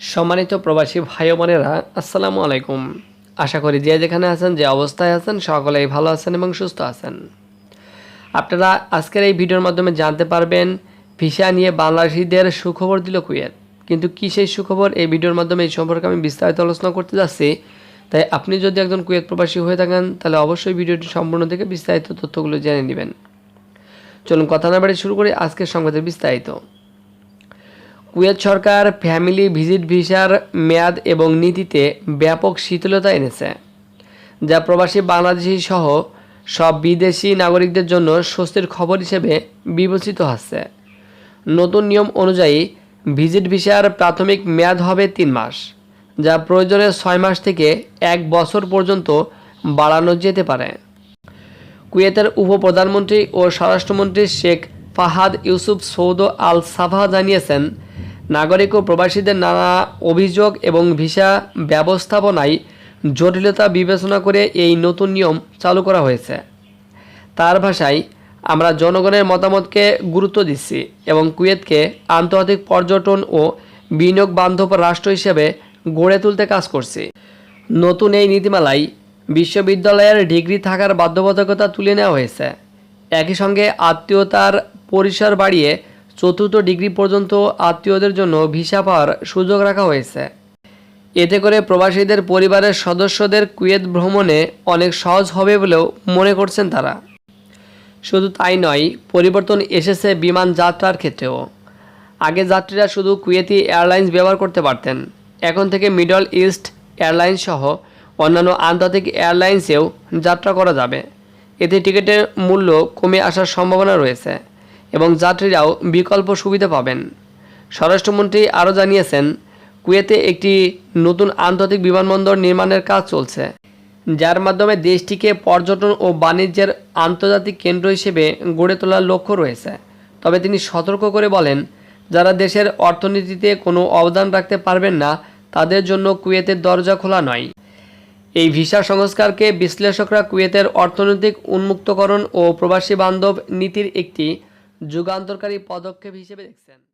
সম্মানিত প্রবাসী ভাই বোনেরা, আসসালামু আলাইকুম। আশা করি যে যেখানে আছেন, যে অবস্থায় আছেন, সকলেই ভালো আছেন এবং সুস্থ আছেন। আপনারা আজকের এই ভিডিওর মাধ্যমে জানতে পারবেন, ভিসা নিয়ে বাংলাদেশিদের সুখবর দিল কুয়েত। কিন্তু কী সেই সুখবর? এই ভিডিওর মাধ্যমে এই সম্পর্কে আমি বিস্তারিত আলোচনা করতে যাচ্ছি। তাই আপনি যদি একজন কুয়েত প্রবাসী হয়ে থাকেন, তাহলে অবশ্যই ভিডিওটি সম্পূর্ণ থেকে বিস্তারিত তথ্যগুলো জেনে নেবেন। চলুন কথা না বাড়ি শুরু করি আজকের সংবাদের বিস্তারিত। কুয়েত সরকার ফ্যামিলি ভিজিট ভিসার মেয়াদ এবং নীতিতে ব্যাপক শিথিলতা এনেছে, যা প্রবাসী বাংলাদেশি সহ সব বিদেশি নাগরিকদের জন্য স্বস্তির খবর হিসেবে বিবেচিত হচ্ছে। নতুন নিয়ম অনুযায়ী ভিজিট ভিসার প্রাথমিক মেয়াদ হবে তিন মাস, যা প্রয়োজনে ছয় মাস থেকে এক বছর পর্যন্ত বাড়ানো যেতে পারে। কুয়েতের উপপ্রধানমন্ত্রী ও স্বরাষ্ট্রমন্ত্রী শেখ ফাহাদ ইউসুফ সৌদ আল সাফা জানিয়েছেন নাগরিক ও প্রবাসীদের নানা অভিযোগ এবং ভিসা ব্যবস্থাপনায় জটিলতা বিবেচনা করে এই নতুন নিয়ম চালু করা হয়েছে। তার ভাষায়, আমরা জনগণের মতামতকে গুরুত্ব দিচ্ছি এবং কুয়েতকে আন্তর্জাতিক পর্যটন ও বিনিয়োগ বান্ধব রাষ্ট্র হিসেবে গড়ে তুলতে কাজ করছি। নতুন এই নীতিমালায় বিশ্ববিদ্যালয়ের ডিগ্রি থাকার বাধ্যবাধকতা তুলে নেওয়া হয়েছে। একই সঙ্গে আত্মীয়তার পরিসর বাড়িয়ে চতুর্থ ডিগ্রি পর্যন্ত আত্মীয়দের জন্য ভিসা পাওয়ার সুযোগ রাখা হয়েছে। এতে করে প্রবাসীদের পরিবারের সদস্যদের কুয়েত ভ্রমণে অনেক সহজ হবে বলেও মনে করছেন তারা। শুধু তাই নয়, পরিবর্তন এসেছে বিমান যাত্রার ক্ষেত্রেও। আগে যাত্রীরা শুধু কুয়েতি এয়ারলাইন্স ব্যবহার করতে পারতেন। এখন থেকে মিডল ইস্ট এয়ারলাইন্স সহ অন্যান্য আন্তর্জাতিক এয়ারলাইন্সেও যাত্রা করা যাবে। এতে টিকিটের মূল্য কমে আসার সম্ভাবনা রয়েছে। এবং যাত্রীরাও বিকল্প সুবিধা পাবেন। স্বরাষ্ট্রমন্ত্রী আরও জানিয়েছেন, কুয়েতে একটি নতুন আন্তর্জাতিক বিমানবন্দর নির্মাণের কাজ চলছে, যার মাধ্যমে দেশটিকে পর্যটন ও বাণিজ্যের আন্তর্জাতিক কেন্দ্র হিসেবে গড়ে তোলার লক্ষ্য রয়েছে। তবে তিনি সতর্ক করে বলেন, যারা দেশের অর্থনীতিতে কোনো অবদান রাখতে পারবেন না, তাদের জন্য কুয়েতের দরজা খোলা নয়। এই ভিসা সংস্কারকে বিশ্লেষকরা কুয়েতের অর্থনৈতিক উন্মুক্তকরণ ও প্রবাসী বান্ধব নীতির একটি যুগান্তরকারী পদক্ষেপ হিসেবে দেখছেন।